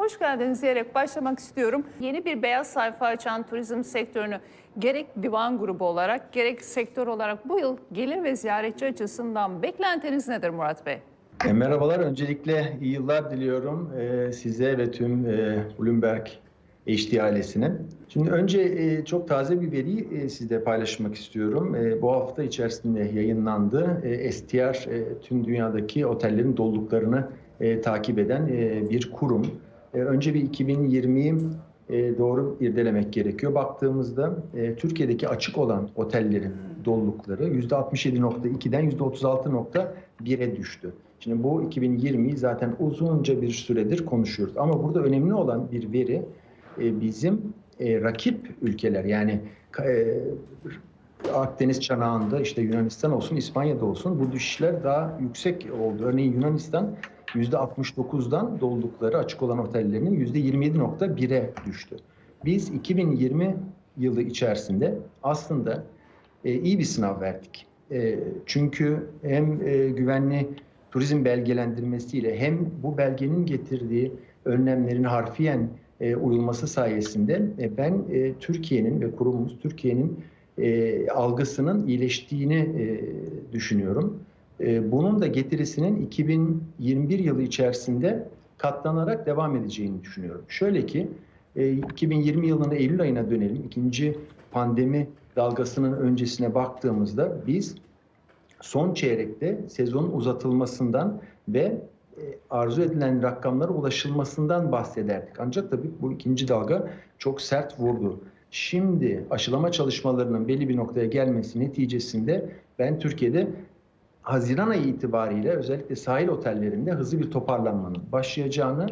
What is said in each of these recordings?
hoş geldiniz diyerek başlamak istiyorum. Yeni bir beyaz sayfa açan turizm sektörünü gerek divan grubu olarak gerek sektör olarak bu yıl gelir ve ziyaretçi açısından beklentiniz nedir Murat Bey? E, merhabalar. Öncelikle iyi yıllar diliyorum e, size ve tüm e, Bloomberg HD ailesine. Şimdi önce e, çok taze bir veriyi e, sizle paylaşmak istiyorum. E, bu hafta içerisinde yayınlandı. E, STR e, tüm dünyadaki otellerin doluluklarını e, takip eden e, bir kurum. E, önce bir 2020'yi e, doğru irdelemek gerekiyor. Baktığımızda e, Türkiye'deki açık olan otellerin dolulukları %67.2'den %36.1'e düştü. Şimdi bu 2020'yi zaten uzunca bir süredir konuşuyoruz. Ama burada önemli olan bir veri bizim rakip ülkeler yani Akdeniz çanağında işte Yunanistan olsun, İspanya'da olsun bu düşüşler daha yüksek oldu. Örneğin Yunanistan %69'dan doldukları açık olan otellerinin %27.1'e düştü. Biz 2020 yılı içerisinde aslında e, iyi bir sınav verdik. E, çünkü hem e, güvenli turizm belgelendirmesiyle hem bu belgenin getirdiği önlemlerin harfiyen e, uyulması sayesinde e, ben e, Türkiye'nin ve kurumumuz Türkiye'nin e, algısının iyileştiğini e, düşünüyorum. E, bunun da getirisinin 2021 yılı içerisinde katlanarak devam edeceğini düşünüyorum. Şöyle ki e, 2020 yılının Eylül ayına dönelim. İkinci pandemi dalgasının öncesine baktığımızda biz son çeyrekte sezonun uzatılmasından ve e, arzu edilen rakamlara ulaşılmasından bahsederdik. Ancak tabii bu ikinci dalga çok sert vurdu. Şimdi aşılama çalışmalarının belli bir noktaya gelmesi neticesinde ben Türkiye'de Haziran ayı itibariyle özellikle sahil otellerinde hızlı bir toparlanmanın başlayacağını,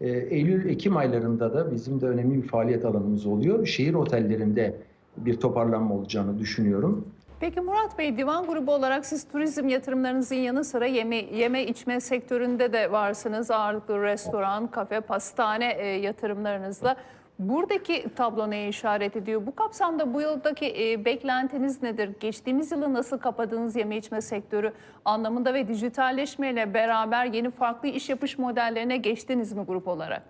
e, Eylül-Ekim aylarında da bizim de önemli bir faaliyet alanımız oluyor. Şehir otellerinde bir toparlanma olacağını düşünüyorum. Peki Murat Bey divan grubu olarak siz turizm yatırımlarınızın yanı sıra yeme, yeme içme sektöründe de varsınız. Ağırlıklı restoran, kafe, pastane e, yatırımlarınızla. Buradaki tablo neye işaret ediyor? Bu kapsamda bu yıldaki e, beklentiniz nedir? Geçtiğimiz yılı nasıl kapadığınız yeme içme sektörü anlamında ve dijitalleşmeyle beraber yeni farklı iş yapış modellerine geçtiniz mi grup olarak?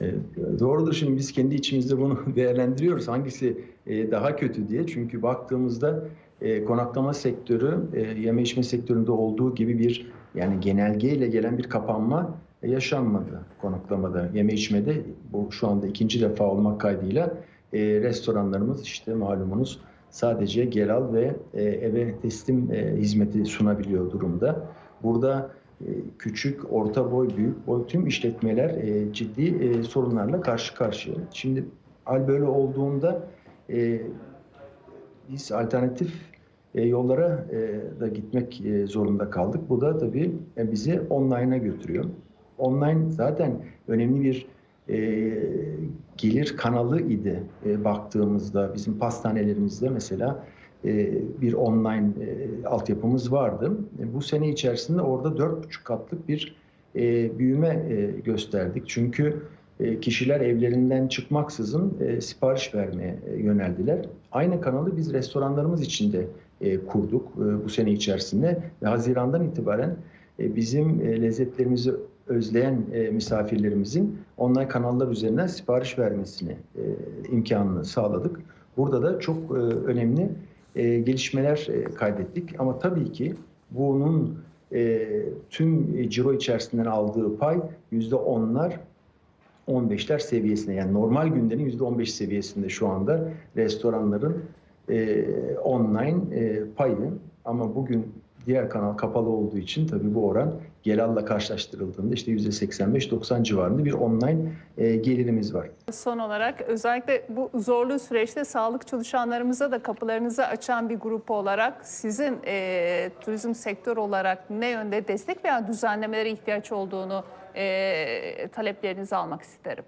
E, doğrudur şimdi biz kendi içimizde bunu değerlendiriyoruz. Hangisi e, daha kötü diye. Çünkü baktığımızda e, konaklama sektörü e, yeme içme sektöründe olduğu gibi bir yani genelgeyle gelen bir kapanma yaşanmadı konaklamada, yeme içmede. Bu şu anda ikinci defa olmak kaydıyla e, restoranlarımız işte malumunuz sadece gel al ve e, eve teslim e, hizmeti sunabiliyor durumda. Burada e, küçük, orta boy, büyük boy tüm işletmeler e, ciddi e, sorunlarla karşı karşıya. Şimdi hal böyle olduğunda e, biz alternatif e, yollara e, da gitmek e, zorunda kaldık. Bu da tabii e, bizi online'a götürüyor. Online zaten önemli bir e, gelir kanalı idi e, baktığımızda bizim pastanelerimizde mesela e, bir online e, altyapımız vardı. E, bu sene içerisinde orada dört buçuk katlık bir e, büyüme e, gösterdik. Çünkü e, kişiler evlerinden çıkmaksızın e, sipariş vermeye e, yöneldiler. Aynı kanalı biz restoranlarımız için de e, kurduk e, bu sene içerisinde ve Haziran'dan itibaren e, bizim e, lezzetlerimizi özleyen e, misafirlerimizin online kanallar üzerinden sipariş vermesini e, imkanını sağladık. Burada da çok e, önemli e, gelişmeler e, kaydettik. Ama tabii ki bunun e, tüm ciro içerisinden aldığı pay yüzde onlar 15'ler seviyesinde yani normal günlerin yüzde 15 seviyesinde şu anda restoranların e, online e, payı ama bugün diğer kanal kapalı olduğu için tabii bu oran Gelal'la karşılaştırıldığında işte %85-90 civarında bir online e, gelirimiz var. Son olarak özellikle bu zorlu süreçte sağlık çalışanlarımıza da kapılarınızı açan bir grup olarak sizin e, turizm sektörü olarak ne yönde destek veya düzenlemelere ihtiyaç olduğunu e, taleplerinizi almak isterim.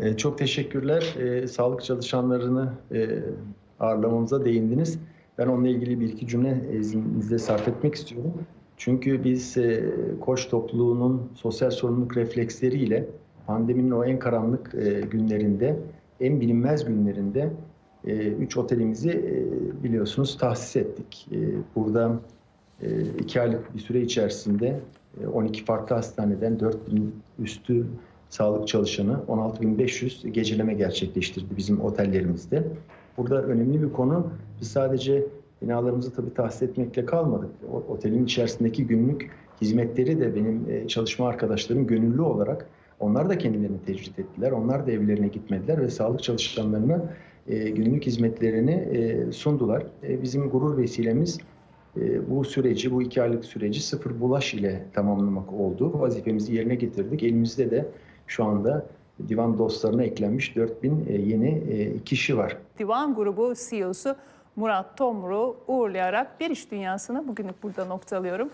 E, çok teşekkürler. E, sağlık çalışanlarını e, ağırlamamıza değindiniz. Ben onunla ilgili bir iki cümle izninizle sarf etmek istiyorum. Çünkü biz e, koç topluluğunun sosyal sorumluluk refleksleriyle pandeminin o en karanlık e, günlerinde, en bilinmez günlerinde e, üç otelimizi e, biliyorsunuz tahsis ettik. E, burada e, iki aylık bir süre içerisinde e, 12 farklı hastaneden 4000 üstü sağlık çalışanı 16.500 geceleme gerçekleştirdi bizim otellerimizde. Burada önemli bir konu biz sadece binalarımızı tabii tahsis etmekle kalmadık. O, otelin içerisindeki günlük hizmetleri de benim e, çalışma arkadaşlarım gönüllü olarak onlar da kendilerini tecrit ettiler. Onlar da evlerine gitmediler ve sağlık çalışanlarına e, günlük hizmetlerini e, sundular. E, bizim gurur vesilemiz e, bu süreci, bu iki aylık süreci sıfır bulaş ile tamamlamak oldu. Vazifemizi yerine getirdik. Elimizde de şu anda divan dostlarına eklenmiş 4000 e, yeni e, kişi var. Divan Grubu CEO'su Murat Tomru uğurlayarak bir iş dünyasını bugünlük burada noktalıyorum.